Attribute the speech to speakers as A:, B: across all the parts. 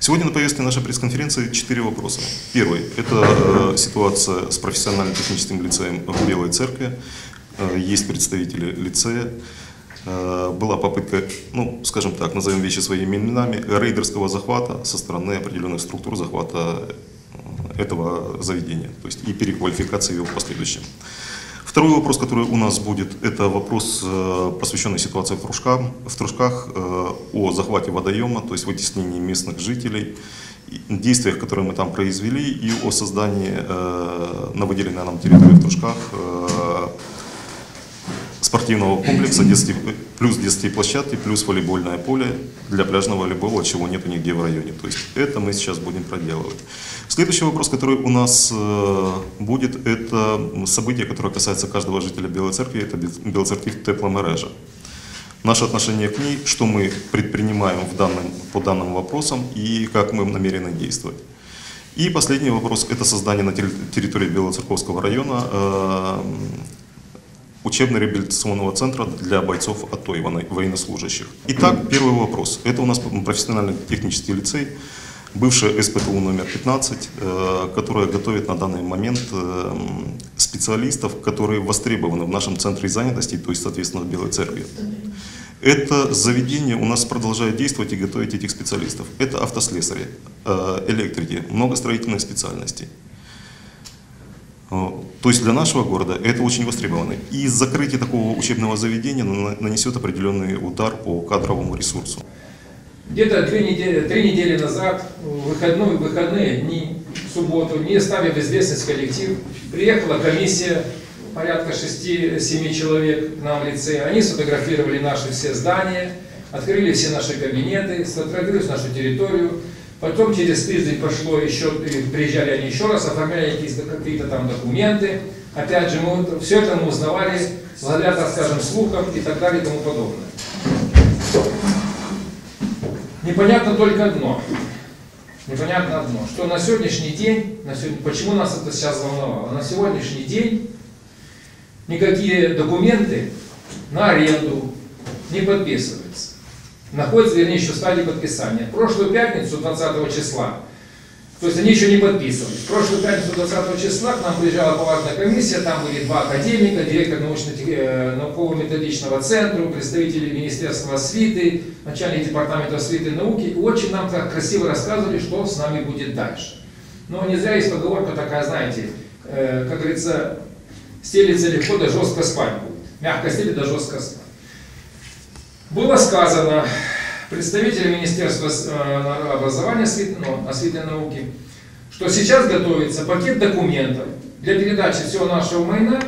A: Сегодня на повестке нашей пресс-конференции четыре вопроса. Первый – это э, ситуация с профессионально-техническим лицеем в Белой Церкви. Э, Есть представители лицея. Э, Была попытка, ну, скажем так, назовем вещи своими именами, рейдерского захвата со стороны определенных структур захвата этого заведения, то есть и переквалификации его в последующем. Второй вопрос, который у нас будет, это вопрос, э, посвященный ситуации в, Трушках, в Трушках, э, о захвате водоема, то есть вытеснении местных жителей, действиях, которые мы там произвели, и о создании э, на выделенной нам территории в Трушках спортивного комплекса, детские- плюс детские площадки, плюс волейбольное поле для пляжного волейбола, чего нету нигде в районе. То есть это мы сейчас будем проделывать. Следующий вопрос, который у нас э, будет, это событие, которое касается каждого жителя Белой Церкви, это Бел- Белоцеркви тепломережа. Наше отношение к ней, что мы предпринимаем в данном, по данным вопросам и как мы намерены действовать. И последний вопрос – это создание на терри- территории Белоцерковского района э, учебно-реабилитационного центра для бойцов АТО и военно- военнослужащих. Итак, первый вопрос. Это у нас профессионально-технический лицей, бывшая СПТУ номер 15, э, которая готовит на данный момент э, специалистов, которые востребованы в нашем центре занятости, то есть, соответственно, в Белой Церкви. Это заведение у нас продолжает действовать и готовить этих специалистов. Это автослесари, э, электрики, много строительных специальностей. То есть для нашего города это очень востребовано. И закрытие такого учебного заведения на- нанесет определенный удар по кадровому ресурсу.
B: Где-то две недели, три недели назад, выходной, в выходные дни, субботу, не ставя в известность коллектив, приехала комиссия, порядка 6-7 человек к нам в лице. Они сфотографировали наши все здания, открыли все наши кабинеты, сфотографировали нашу территорию. Потом через тиждень пошло еще, приезжали они еще раз, оформляли какие-то, какие-то там документы. Опять же, мы все это мы узнавали благодаря, так скажем, слухам и так далее и тому подобное. Непонятно только одно. Непонятно одно, что на сегодняшний день, на сегодня, почему нас это сейчас волновало, на сегодняшний день никакие документы на аренду не подписываются. Находятся, вернее, еще в стадии подписания. Прошлую пятницу, 20 числа, то есть они еще не подписывались. В прошлую пятницу 20 числа к нам приезжала поважная комиссия, там были два академика, директор научно-науково-методичного центра, представители Министерства освиты, начальник департамента освиты и науки. Очень нам так красиво рассказывали, что с нами будет дальше. Но не зря есть поговорка такая, знаете, э, как говорится, стелится легко, да жестко спать будет. Мягко стелить, да жестко спать. Было сказано представителям Министерства э, образования ну, освиты науки, что сейчас готовится пакет документов для передачи всего нашего майна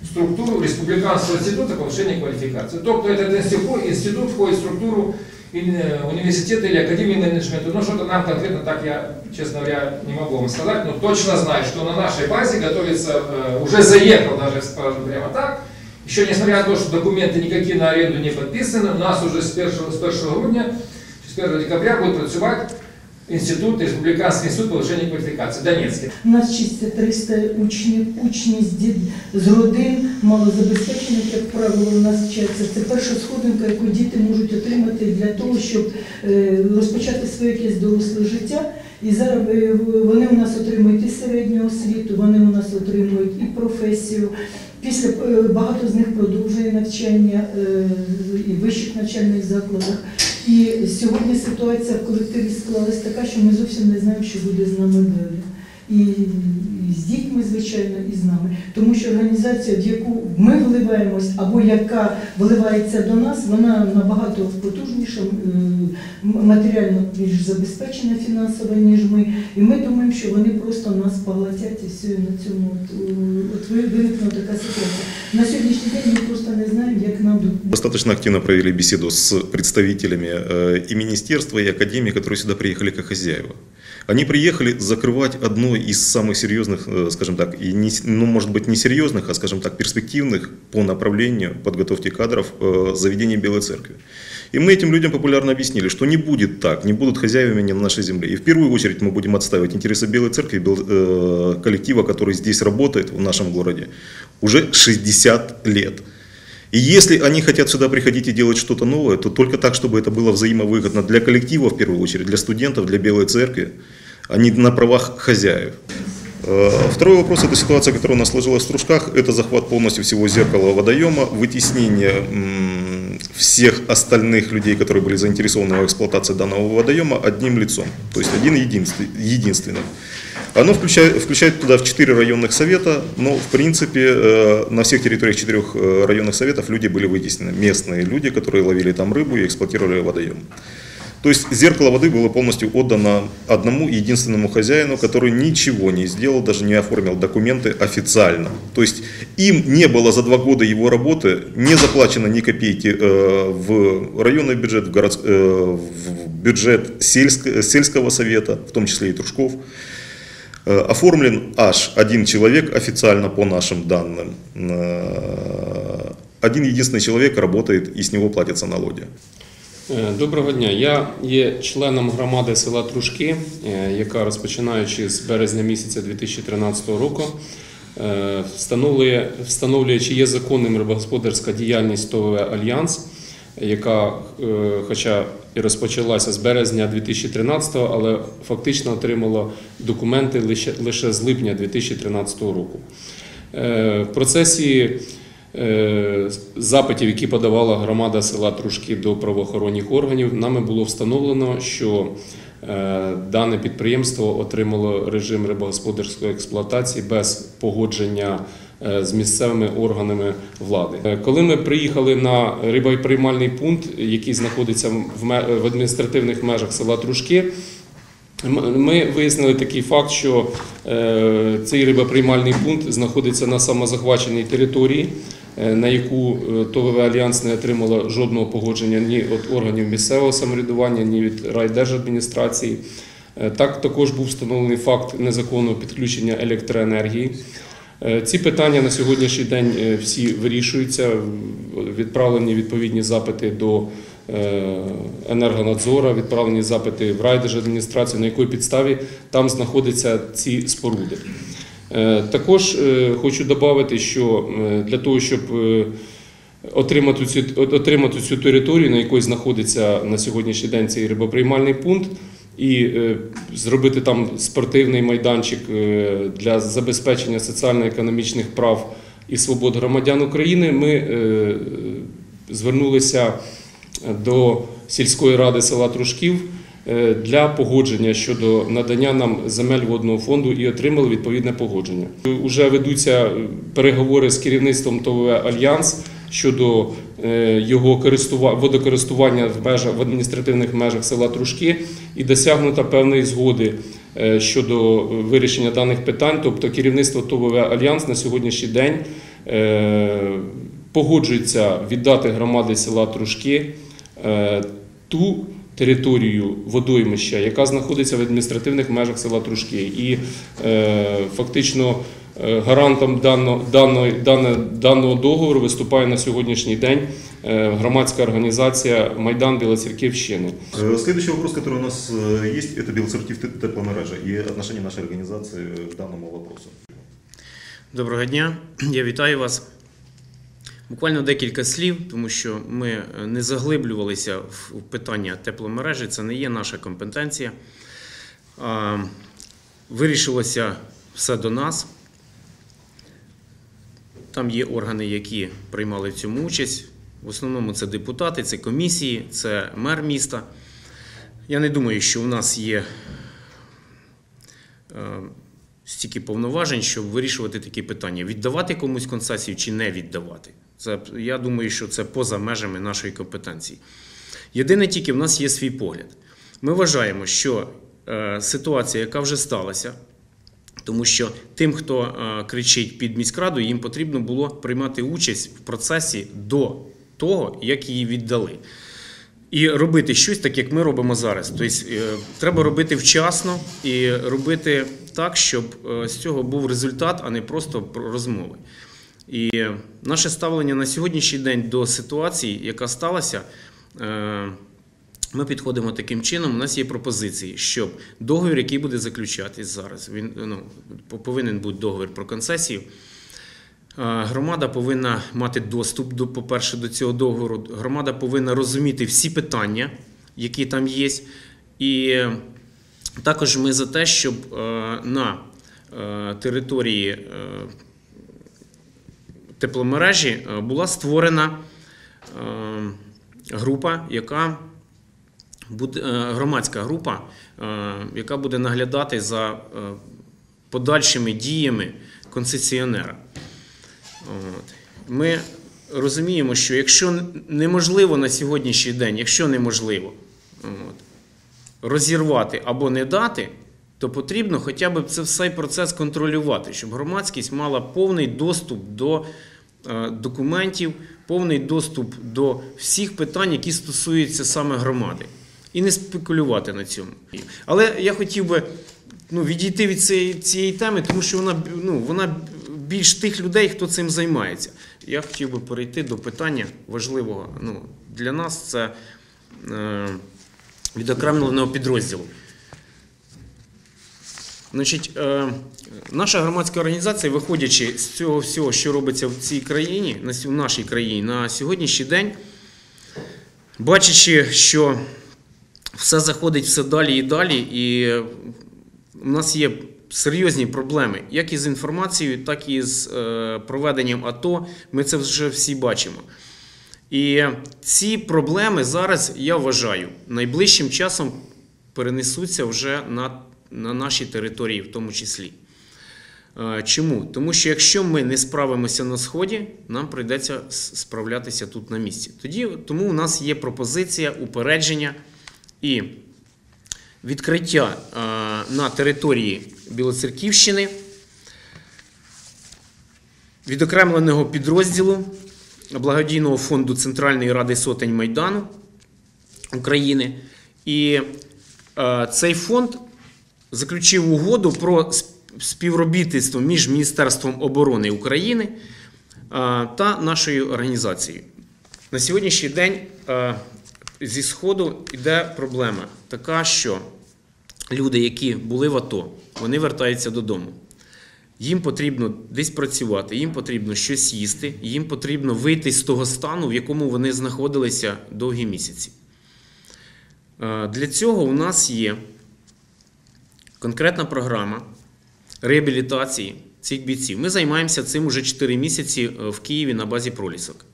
B: в структуру Республиканского института повышения квалификации. Тобто этот институт, институт входит в структуру э, университета или академии менеджмента. Ну что-то нам конкретно так я, честно говоря, не могу вам сказать, но точно знаю, что на нашей базе готовится, э, уже заехал даже, прямо так, еще несмотря на то, что документы никакие на аренду не подписаны, у нас уже з 1, з 1 грудня, з 1 декабря буде працювати інститут, Республіканський інститут повищення кваліфікації, Донецький.
C: У нас вчиться 300 учнів, учні з, родин малозабезпечених, як правило, у нас вчаться. Це перша сходинка, яку діти можуть отримати для того, щоб е, розпочати своє якесь доросле життя. І зараз е, вони у нас отримують і середню освіту, вони у нас отримують і професію. Після е, багато з них продовжує навчання е, і в вищих навчальних закладах. І сьогодні ситуація в колективі склалась така, що ми зовсім не знаємо, що буде з нами далі. І, і з дітьми, звичайно, і з нами. Тому що організація, в яку ми вливаємось, або яка вливається до нас, вона набагато потужніша, матеріально більш забезпечена фінансово, ніж ми. І ми думаємо, що вони просто нас поглотять і все, на цьому от, виникла така ситуація. На сьогоднішній день ми просто не знаємо, як нам до-
A: Достаточно активно провели беседу с представителями э, и министерства, и академии, которые сюда приехали как хозяева. Они приехали закрывать одно из самых серьезных, э, скажем так, и не, ну, может быть, не серьезных, а, скажем так, перспективных по направлению подготовки кадров э, заведений Белой Церкви. И мы этим людям популярно объяснили, что не будет так, не будут хозяевами на нашей земле. И в первую очередь мы будем отстаивать интересы Белой Церкви, э, коллектива, который здесь работает в нашем городе уже 60 лет. И если они хотят сюда приходить и делать что-то новое, то только так, чтобы это было взаимовыгодно для коллектива в первую очередь, для студентов, для Белой Церкви, а не на правах хозяев. Э, Второй вопрос – это ситуация, которая у нас сложилась в Трушках. Это захват полностью всего зеркала водоема, вытеснение всех остальных людей, которые были заинтересованы в эксплуатации данного водоема, одним лицом. То есть один единствен- единственный. Оно включает, включает туда в четыре районных совета, но в принципе э, на всех территориях четырех э, районных советов люди были вытеснены. Местные люди, которые ловили там рыбу и эксплуатировали водоем. То есть зеркало воды было полностью отдано одному единственному хозяину, который ничего не сделал, даже не оформил документы официально. То есть им не было за два года его работы не заплачено ни копейки э, в районный бюджет, в, город, э, в бюджет сельск- сельского совета, в том числе и Трушков. Э, Оформлен аж один человек официально по нашим данным. Э, Один единственный человек работает и с него платятся налоги.
D: Е, Доброго дня. Я є членом громади села Трушки, е, яка розпочинаючи з березня місяця 2013 року е, встановлює, встановлює, чи є законним рибогосподарська діяльність ТОВ Альянс, яка, е, хоча і розпочалася з березня 2013, але фактично отримала документи лише, лише з липня 2013 року. Е, В процесі е, запитів, які подавала громада села Трушки до правоохоронних органів, нами було встановлено, що е, дане підприємство отримало режим рибогосподарської експлуатації без погодження з місцевими органами влади. Е, Коли ми приїхали на рибоприймальний пункт, який знаходиться в адміністративних межах села Трушки, Ми вияснили такий факт, що е, цей рибоприймальний пункт знаходиться на самозахваченій території, е, на яку е, ТОВ Альянс не отримала жодного погодження ні від органів місцевого самоврядування, ні від райдержадміністрації. Е, Так також був встановлений факт незаконного підключення електроенергії. Е, Ці питання на сьогоднішній день е, всі вирішуються. Відправлені відповідні запити до е, енергонадзора, відправлені запити в райдержадміністрацію, на якій підставі там знаходяться ці споруди. Також хочу додати, що для того, щоб отримати цю, отримати цю територію, на якій знаходиться на сьогоднішній день цей рибоприймальний пункт, і е, зробити там спортивний майданчик е, для забезпечення соціально-економічних прав і свобод громадян України, ми е, звернулися до сільської ради села Трушків для погодження щодо надання нам земель водного фонду і отримали відповідне погодження. Уже ведуться переговори з керівництвом ТОВ Альянс щодо е, його користува- водокористування в межах в адміністративних межах села Трушки і досягнута певної згоди е, щодо вирішення даних питань. Тобто керівництво ТОВВ Альянс на сьогоднішній день е, погоджується віддати громади села Трушки ту територію водоймища, яка знаходиться в адміністративних межах села Трушки. І е, фактично е, гарантом даного, даного, даного, даного договору виступає на сьогоднішній день е, громадська організація Майдан Білоцерківщини.
A: Э, Следующий вопрос, который у нас э, есть, это Белоцеркив тепломережа и отношение нашей организации к данному вопросу.
E: Доброго дня, я вітаю вас. Буквально декілька слів, тому що ми е, не заглиблювалися в питання тепломережі, це не є наша компетенція. Вирішилося все до нас. Там є органи, які приймали в цьому участь. В основному це депутати, це комісії, це мер міста. Я не думаю, що у нас є е, стільки повноважень, щоб вирішувати такі питання: віддавати комусь концесію чи не віддавати. Це я думаю, що це поза межами нашої компетенції. Єдине тільки в нас є свій погляд. Ми вважаємо, що е, ситуація, яка вже сталася, тому що тим, хто е, кричить під міськраду, їм потрібно було приймати участь в процесі до того, як її віддали. І робити щось так, як ми робимо зараз. Тобто е, треба робити вчасно і робити так, щоб е, з цього був результат, а не просто розмови. І е, наше ставлення на сьогоднішній день до ситуації, яка сталася, е, ми підходимо таким чином. У нас є пропозиції, щоб договір, який буде заключатись зараз, він ну, повинен бути договір про концесію. Громада повинна мати доступ до, по-перше, до цього договору. Громада повинна розуміти всі питання, які там є. І також ми за те, щоб е, на е, території е, тепломережі була створена група, яка буде громадська група, яка буде наглядати за подальшими діями концесіонера. Ми розуміємо, що якщо неможливо на сьогоднішній день, якщо неможливо розірвати або не дати, то потрібно хоча б це цей процес контролювати, щоб громадськість мала повний доступ до е, документів, повний доступ до всіх питань, які стосуються саме громади, і не спекулювати на цьому. Але я хотів би ну, відійти від цієї, цієї теми, тому що вона, ну, вона більш тих людей, хто цим займається. Я хотів би перейти до питання важливого ну, для нас це е, відокремленого підрозділу. Значить, е, наша громадська організація, виходячи з цього всього, що робиться в цій країні, в нашій країні, на сьогоднішній день, бачачи, що все заходить все далі і далі, і у нас є серйозні проблеми, як із інформацією, так і з е, проведенням АТО. Ми це вже всі бачимо. І ці проблеми зараз, я вважаю, найближчим часом перенесуться вже на, на наші території, в тому числі. Е, Чому? Тому що якщо ми не справимося на сході, нам прийдеться справлятися тут на місці. Тоді тому у нас є пропозиція упередження і відкриття е, на території Білоцерківщини відокремленого підрозділу благодійного фонду Центральної ради сотень Майдану України. І е, цей фонд заключив угоду про співробітництво між Міністерством оборони України е, та нашою організацією. На сьогоднішній день е, зі Сходу йде проблема така, що люди, які були в АТО, вони вертаються додому. Їм потрібно десь працювати, їм потрібно щось їсти, їм потрібно вийти з того стану, в якому вони знаходилися довгі місяці. Е, Для цього у нас є конкретна програма реабілітації цих бійців. Ми займаємося цим уже 4 місяці е, в Києві на базі пролісок.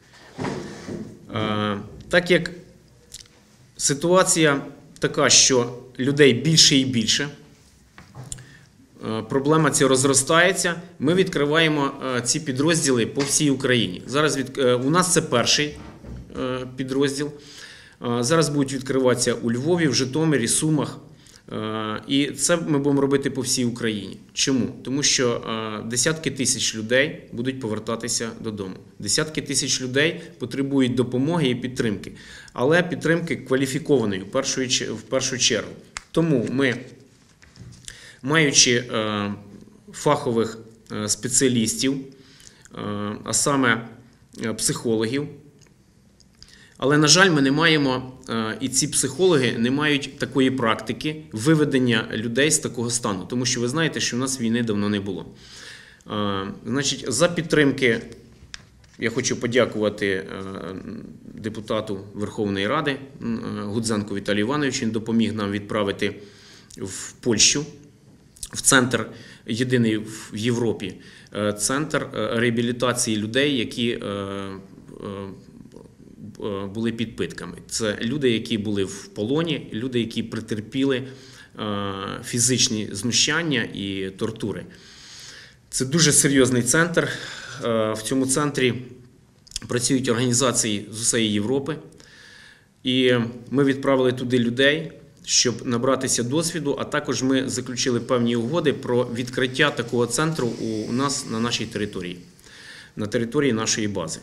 E: Е, Так як ситуація така, що людей більше і більше, проблема ця розростається, ми відкриваємо е, ці підрозділи по всій Україні. Зараз від, е, у нас це перший е, підрозділ. Е, Зараз будуть відкриватися у Львові, в Житомирі, Сумах. Е, І це ми будемо робити по всій Україні. Чому? Тому що е, десятки тисяч людей будуть повертатися додому. Десятки тисяч людей потребують допомоги і підтримки, але підтримки кваліфікованої в першу чергу. Тому ми, маючи е, фахових е, спеціалістів, е, а саме психологів, але, на жаль, ми не маємо, і ці психологи не мають такої практики виведення людей з такого стану, тому що ви знаєте, що в нас війни давно не було. Значить, за підтримки я хочу подякувати депутату Верховної Ради Гудзенку Віталію Івановичу. Він допоміг нам відправити в Польщу, в центр єдиний в Європі, е, центр е, реабілітації людей, які е, були під питками. Це люди, які були в полоні, люди, які претерпіли е, фізичні знущання і тортури. Це дуже серйозний центр. В цьому центрі працюють організації з усієї Європи. І ми відправили туди людей, щоб набратися досвіду, а також ми заключили певні угоди про відкриття такого центру у нас на нашій території, на території нашої бази.